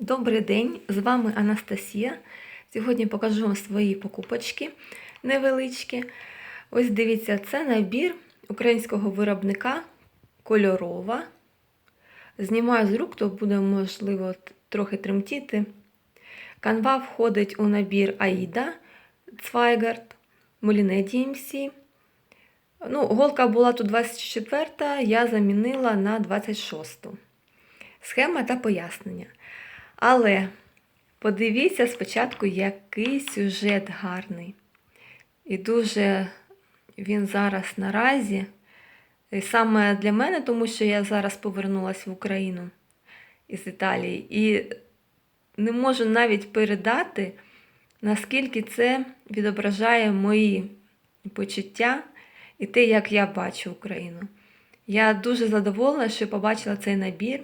Добрий день, з вами Анастасія. Сьогодні покажу вам свої покупочки невеличкі. Ось дивіться, це набір українського виробника кольорова. Знімаю з рук, то буде можливо трохи тремтіти. Канва входить у набір Аїда Цвайгард, Моліне DMC. Ну, голка була тут 24, я замінила на 26. Схема та пояснення. Але подивіться спочатку, який сюжет гарний. І дуже він зараз наразі. І саме для мене, тому що я зараз повернулася в Україну із Італії. І не можу навіть передати, наскільки це відображає мої почуття і те, як я бачу Україну. Я дуже задоволена, що побачила цей набір.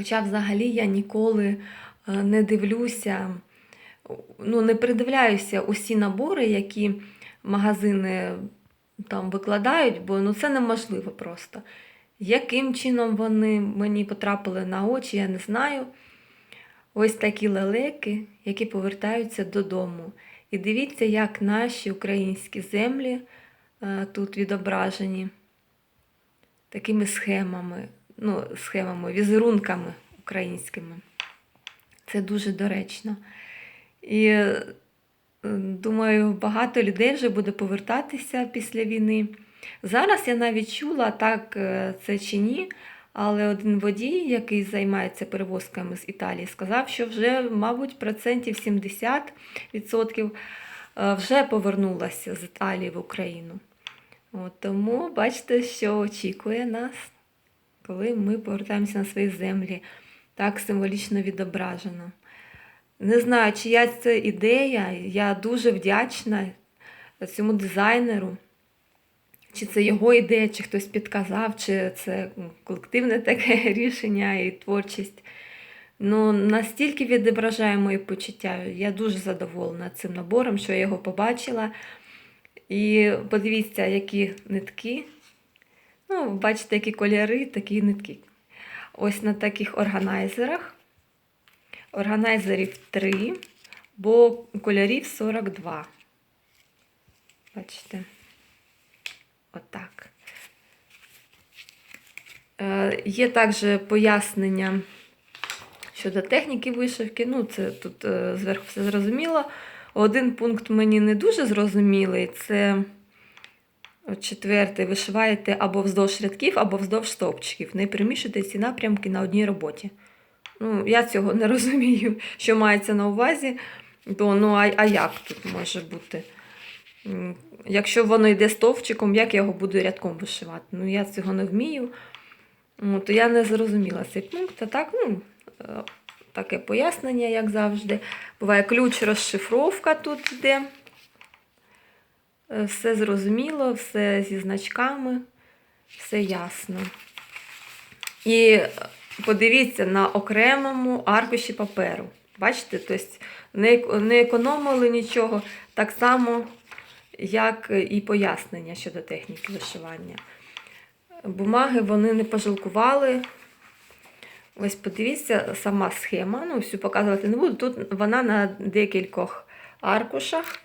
Хоча взагалі я ніколи е, не дивлюся, ну, не придивляюся усі набори, які магазини там викладають, бо ну, це неможливо просто. Яким чином вони мені потрапили на очі, я не знаю. Ось такі лелеки, які повертаються додому. І дивіться, як наші українські землі е, тут відображені такими схемами ну, схемами, візерунками українськими. Це дуже доречно. І е, думаю, багато людей вже буде повертатися після війни. Зараз я навіть чула, так е, це чи ні, але один водій, який займається перевозками з Італії, сказав, що вже, мабуть, процентів 70% е, вже повернулася з Італії в Україну. От, Тому бачите, що очікує нас коли ми повертаємося на свої землі, так символічно відображено. Не знаю, чия це ідея, я дуже вдячна цьому дизайнеру, чи це його ідея, чи хтось підказав, чи це колективне таке рішення і творчість. Ну, настільки відображає мої почуття. Я дуже задоволена цим набором, що я його побачила. І подивіться, які нитки. Ну, бачите, які кольори, такі нитки. Ось на таких органайзерах. Органайзерів 3, бо кольорів 42. Бачите? Отак. Е, Є також пояснення щодо техніки вишивки. Ну, це тут е, зверху все зрозуміло. Один пункт мені не дуже зрозумілий. Це. Четвертий, вишиваєте або вздовж рядків, або вздовж стовпчиків. Не перемішуйте ці напрямки на одній роботі. Ну, Я цього не розумію, що мається на увазі. То, ну, а, а як тут може бути? Якщо воно йде стовпчиком, як я його буду рядком вишивати? Ну, я цього не вмію. Ну, то я не зрозуміла цей пункт. А так, ну, таке пояснення, як завжди. Буває ключ розшифровка тут йде. Все зрозуміло, все зі значками, все ясно. І подивіться на окремому аркуші паперу. Бачите, тобто не економили нічого, так само, як і пояснення щодо техніки вишивання. Бумаги вони не пожалкували. Ось подивіться, сама схема. Ну, всю показувати не буду. Тут вона на декількох аркушах.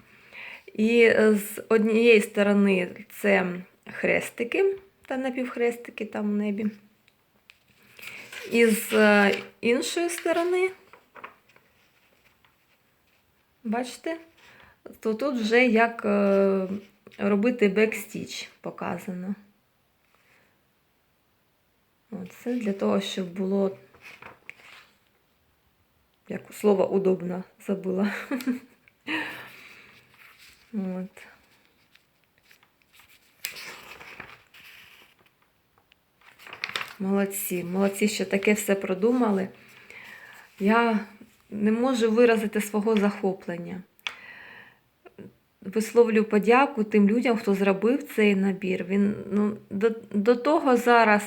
І з однієї сторони це хрестики та напівхрестики там в небі. І з е, іншої сторони, бачите, то тут вже як е, робити бекстіч показано. Це для того, щоб було, як слово удобно забула. От. Молодці, молодці, що таке все продумали. Я не можу виразити свого захоплення. Висловлю подяку тим людям, хто зробив цей набір. Він ну, до, до того зараз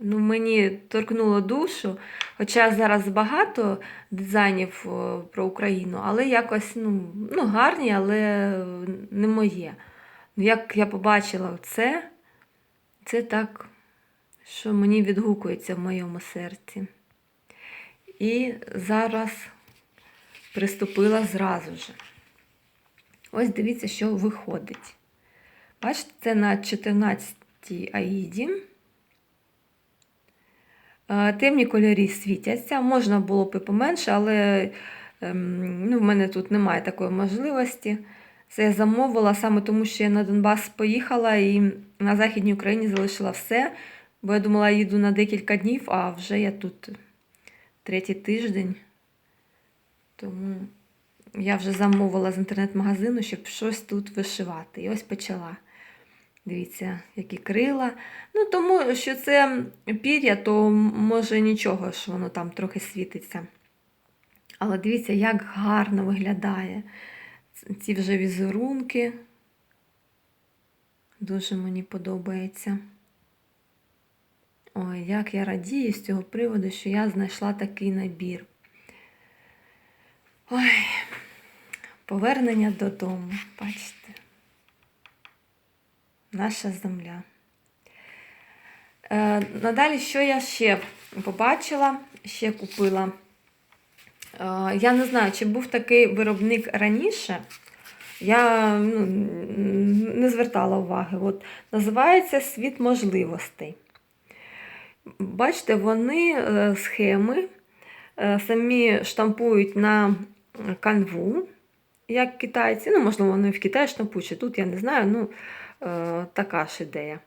ну, мені торкнуло душу, хоча зараз багато дизайнів про Україну, але якось ну, ну, гарні, але не моє. Як я побачила це, це так, що мені відгукується в моєму серці. і зараз приступила зразу ж. Ось дивіться, що виходить. Бачите, це на 14 аїді. Е, Темні кольори світяться. Можна було б і поменше, але ем, ну, в мене тут немає такої можливості. Це я замовила саме тому, що я на Донбас поїхала і на Західній Україні залишила все. Бо я думала, я їду на декілька днів, а вже я тут третій тиждень. Тому я вже замовила з інтернет-магазину, щоб щось тут вишивати. І ось почала. Дивіться, які крила. Ну, тому що це пір'я, то може нічого, що воно там трохи світиться. Але дивіться, як гарно виглядає. Ці вже візерунки. Дуже мені подобається. Ой, як я радію з цього приводу, що я знайшла такий набір. Ой, повернення додому, бачите. Наша земля. Е, надалі, що я ще побачила, ще купила. Е, я не знаю, чи був такий виробник раніше. Я ну, не звертала уваги. От, Називається Світ можливостей. Бачите, вони е, схеми самі штампують на канву, як китайці. Ну, можливо, вони в Китаї штампують, чи тут я не знаю, ну така ж ідея.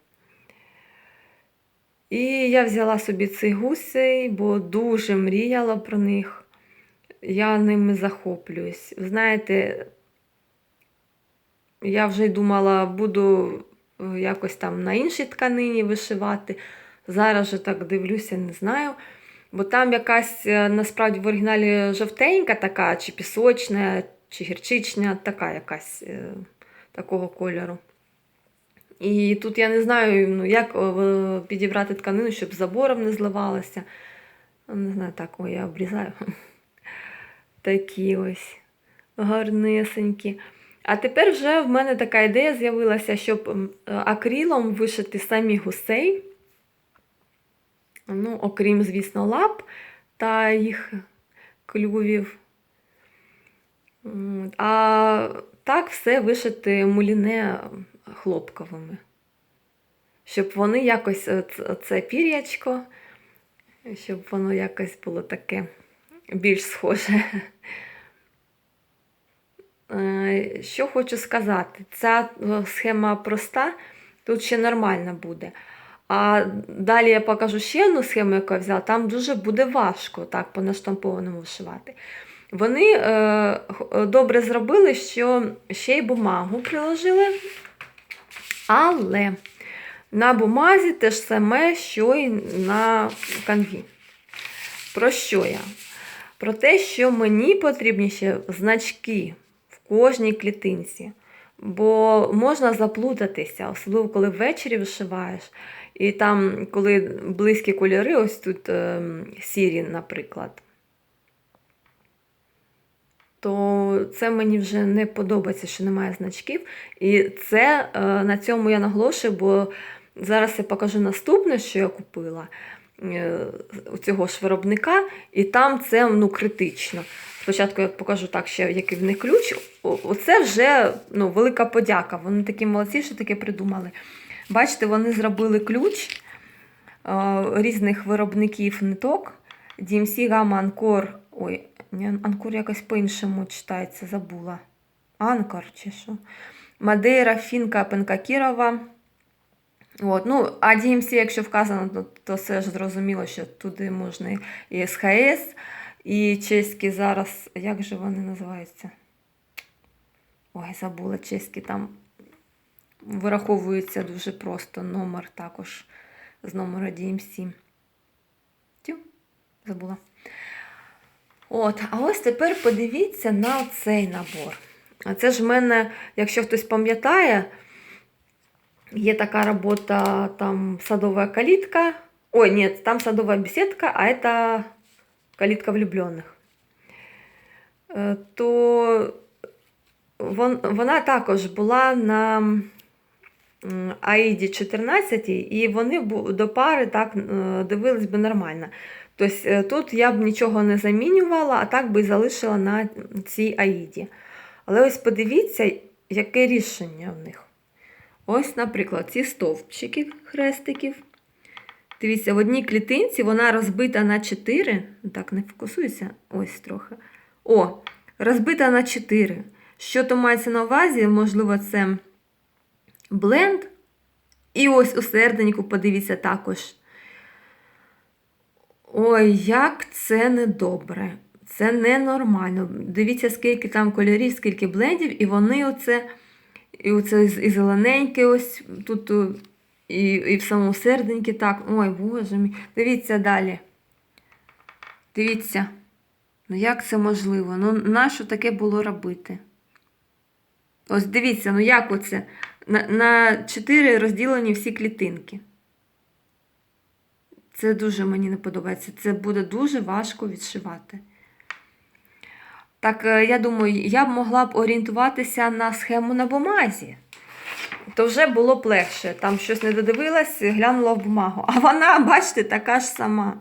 І я взяла собі цей гусей, бо дуже мріяла про них. Я ними захоплююсь. Знаєте, я вже й думала, буду якось там на іншій тканині вишивати. Зараз же так дивлюся, не знаю. Бо там якась насправді в оригіналі жовтенька така, чи пісочна, чи гірчична, така якась такого кольору. І тут я не знаю, ну, як підібрати тканину, щоб забором не зливалося. Не знаю, так, ой, я обрізаю. Такі ось гарнесенькі. А тепер вже в мене така ідея з'явилася, щоб акрилом вишити самі гусей. Ну, окрім, звісно, лап та їх клювів. А так все вишити муліне хлопковими. Щоб вони якось, це пір'ячко, щоб воно якось було таке більш схоже. Що хочу сказати, ця схема проста, тут ще нормально буде. А далі я покажу ще одну схему, яку я взяла, там дуже буде важко так по наштампованому вишивати. Вони е, добре зробили, що ще й бумагу приложили, але на бумазі те ж саме, що й на канві. Про що я? Про те, що мені потрібні ще значки в кожній клітинці. Бо можна заплутатися, особливо коли ввечері вишиваєш. І там, коли близькі кольори, ось тут е, сірі, наприклад, то це мені вже не подобається, що немає значків. І це е, на цьому я наголошую, бо зараз я покажу наступне, що я купила е, у цього ж виробника, і там це ну, критично. Спочатку я покажу так, ще який в них ключ. Оце вже ну, велика подяка. Вони такі молодці, що таке придумали. Бачите, вони зробили ключ різних виробників ниток. DMC Gamma Ancore. Ой, Анкор якось по-іншому читається, забула. Анкор чи що. Мадейра, Фінка, Пенкакірова. От, ну, А DMC, якщо вказано, то, то все ж зрозуміло, що туди можна і СХС, і чеські зараз. Як же вони називаються? Ой, забула чеські там вираховується дуже просто номер також з номера DMC. Тю, забула. От, а ось тепер подивіться на цей набор. Це ж в мене, якщо хтось пам'ятає, є така робота там садова калітка. Ой, ні, там садова беседка, а це калітка влюблених. То вона також була на Аїді 14, і вони до пари так е, дивились би нормально. Тобто тут я б нічого не замінювала, а так би і залишила на цій Аїді. Але ось подивіться, яке рішення в них. Ось, наприклад, ці стовпчики хрестиків. Дивіться, в одній клітинці вона розбита на 4. Так, не фокусуйся. Ось трохи. О, розбита на 4. Що то мається на увазі? Можливо, це бленд. І ось у серденьку, подивіться також. Ой, як це недобре. Це ненормально. Дивіться, скільки там кольорів, скільки блендів, і вони оце, і оце і зелененьке ось тут, і, і в самому серденьки так. Ой, боже мій. Дивіться далі. Дивіться. Ну як це можливо? Ну, нащо таке було робити? Ось дивіться, ну як оце? На, на 4 розділені всі клітинки. Це дуже мені не подобається. Це буде дуже важко відшивати. Так, е, я думаю, я б могла б орієнтуватися на схему на бумазі. То вже було б легше. Там щось не додивилась, глянула в бумагу. А вона, бачите, така ж сама.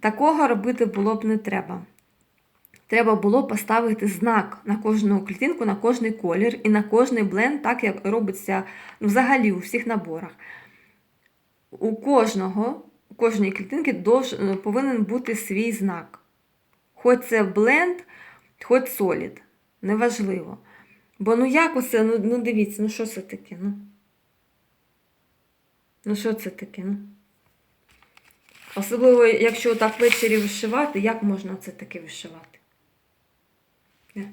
Такого робити було б не треба. Треба було поставити знак на кожну клітинку, на кожний колір і на кожний бленд, так як робиться ну, взагалі у всіх наборах. У кожного, у кожної клітинки дож, повинен бути свій знак. Хоч це бленд, хоч солід. Неважливо. Бо ну як оце, ну, ну дивіться, ну що це таке? Ну, ну що це таке? Ну? Особливо, якщо так ввечері вишивати, як можна це таке вишивати? Не.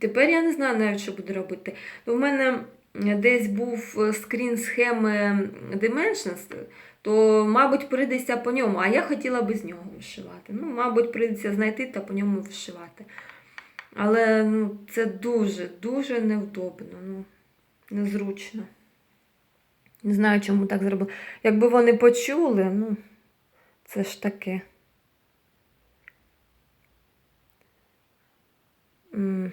Тепер я не знаю навіть, що буду робити. У мене десь був е, скрін схеми Dimensions, то, мабуть, прийдеться по ньому, а я хотіла би з нього вишивати. Ну, мабуть, прийдеться знайти та по ньому вишивати. Але ну, це дуже, дуже невдобно, ну, незручно. Не знаю, чому так зробили. Якби вони почули, ну, це ж таке. М,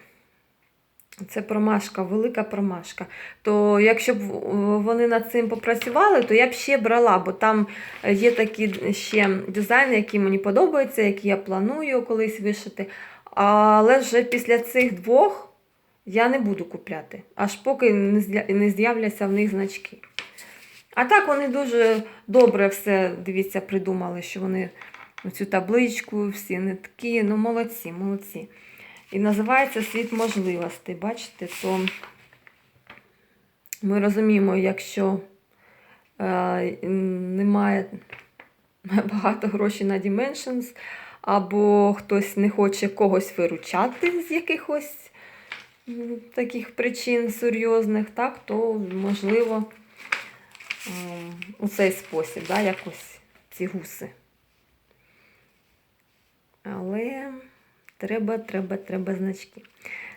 Це промашка, велика промашка. То якщо б е, вони над цим попрацювали, то я б ще брала, бо там є такі ще дизайни, які мені подобаються, які я планую колись вишити. Але вже після цих двох я не буду купляти, аж поки не з'являться в них значки. А так вони дуже добре все, дивіться, придумали, що вони цю табличку, всі нитки, ну молодці, молодці. І називається світ можливостей. Бачите, то ми розуміємо, якщо е, немає багато грошей на Dimensions, або хтось не хоче когось виручати з якихось таких причин серйозних, так, то можливо ем, у цей спосіб, да, якось ці гуси. Але треба, треба, треба значки.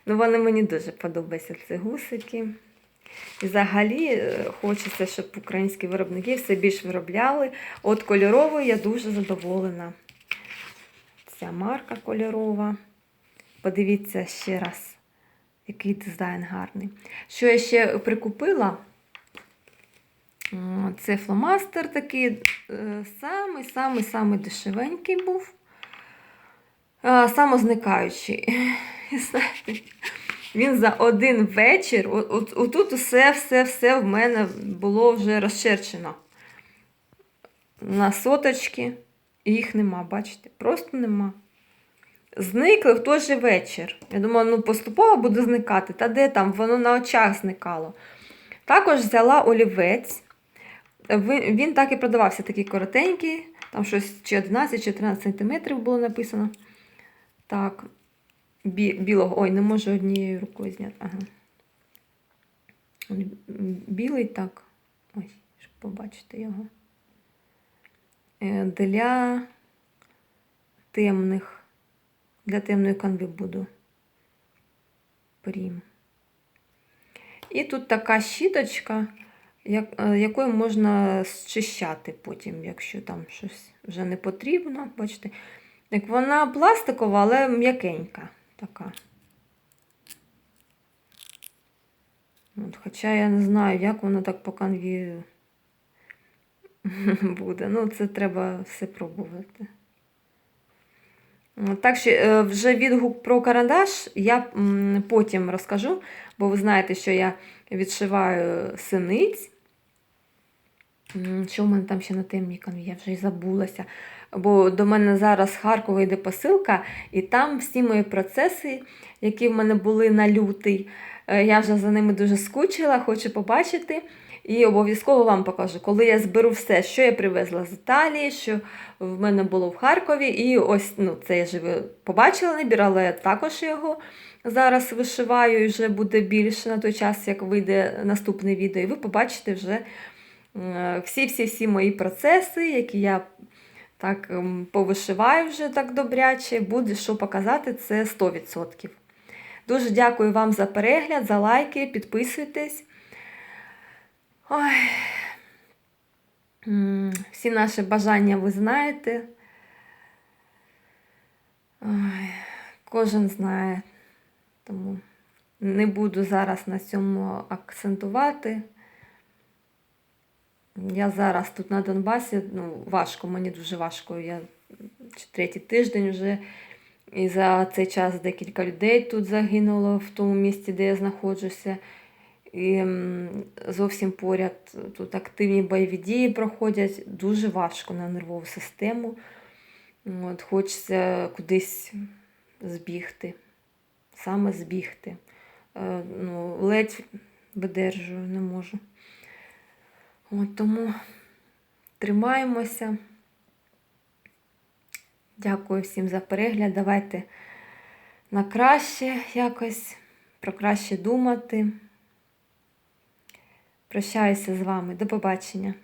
Ну, вони мені дуже подобаються, ці гусики. І взагалі е, хочеться, щоб українські виробники все більш виробляли. От кольорової я дуже задоволена. Ця марка кольорова. Подивіться ще раз, який дизайн гарний. Що я ще прикупила? Це фломастер такий е, самий-самий-самий дешевенький був. Самозникаючий. Він за один вечір. от- от- Отут усе, все, все в мене було вже розчерчено. На соточки. Їх нема, бачите? Просто нема. Зникли в той же вечір. Я думала, ну поступово буду зникати. Та де там? Воно на очах зникало. Також взяла олівець. Він так і продавався, такий коротенький, там щось чи 11, чи 13 сантиметрів було написано. Так, бі- білого. Ой, не можу однією рукою зняти. Ага. Білий так. Ой, щоб побачити його. Е, Для темних. Для темної канви буду. Прім. І тут така щіточка, як, е, якою можна зчищати потім, якщо там щось вже не потрібно. Бачите, як вона пластикова, але м'якенька така. От, хоча я не знаю, як воно так по канві буде. Ну, це треба все пробувати. Так що е, вже відгук про карандаш я потім розкажу, бо ви знаєте, що я відшиваю синиць. Що в мене там ще на темній канві? Я вже й забулася. Бо до мене зараз з Харкова йде посилка, і там всі мої процеси, які в мене були на лютий, е, я вже за ними дуже скучила, хочу побачити. І обов'язково вам покажу, коли я зберу все, що я привезла з Італії, що в мене було в Харкові. І ось ну, це я вже побачила набір, але я також його зараз вишиваю і вже буде більше на той час, як вийде наступне відео. І ви побачите вже е, всі-всі-всі мої процеси, які я так ем, повишиваю вже так добряче. Буде що показати, це 100%. Дуже дякую вам за перегляд, за лайки, підписуйтесь. Ой. Всі наші бажання ви знаєте. Ой. Кожен знає. Тому не буду зараз на цьому акцентувати. Я зараз тут на Донбасі, ну, важко, мені дуже важко. Я третій тиждень вже. І за цей час декілька людей тут загинуло в тому місці, де я знаходжуся. І зовсім поряд тут активні бойові дії проходять. Дуже важко на нервову систему. От, хочеться кудись збігти, саме збігти. Е, ну, ледь видержую, не можу. От, тому тримаємося. Дякую всім за перегляд. Давайте на краще якось, про краще думати. Прощаюся з вами. До побачення.